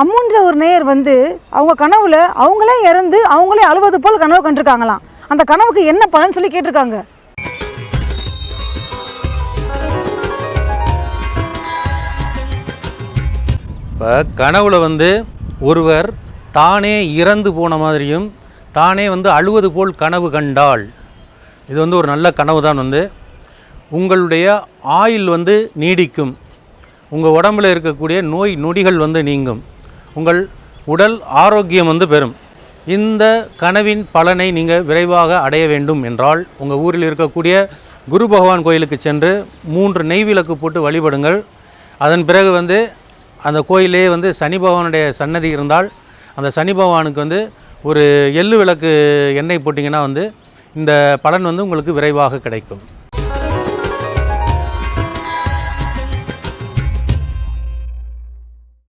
அம்முன்ற ஒரு நேயர் வந்து அவங்க கனவுல அவங்களே இறந்து அவங்களே அழுவது போல் கனவு கண்டிருக்காங்களாம். அந்த கனவுக்கு என்ன பலன் சொல்லி கேட்டிருக்காங்க? இப்போ கனவுல வந்து ஒருவர் தானே இறந்து போன மாதிரியும் தானே வந்து அழுவது போல் கனவு கண்டால் இது வந்து ஒரு நல்ல கனவு தான் வந்து. உங்களுடைய ஆயுள் வந்து நீடிக்கும். உங்கள் உடம்பில் இருக்கக்கூடிய நோய் நொடிகள் வந்து நீங்கும். உங்கள் உடல் ஆரோக்கியம் வந்து பெறும். இந்த கனவின் பலனை நீங்கள் விரைவாக அடைய வேண்டும் என்றால் உங்கள் ஊரில் இருக்கக்கூடிய குரு பகவான் கோயிலுக்கு சென்று மூன்று நெய் விளக்கு போட்டு வழிபடுங்கள். அதன் பிறகு வந்து அந்த கோயிலே வந்து சனி பகவானுடைய சன்னதி இருந்தால் அந்த சனி பகவானுக்கு வந்து ஒரு எள்ளு விளக்கு எண்ணெய் போட்டிங்கன்னா வந்து இந்த பலன் வந்து உங்களுக்கு விரைவாக கிடைக்கும்.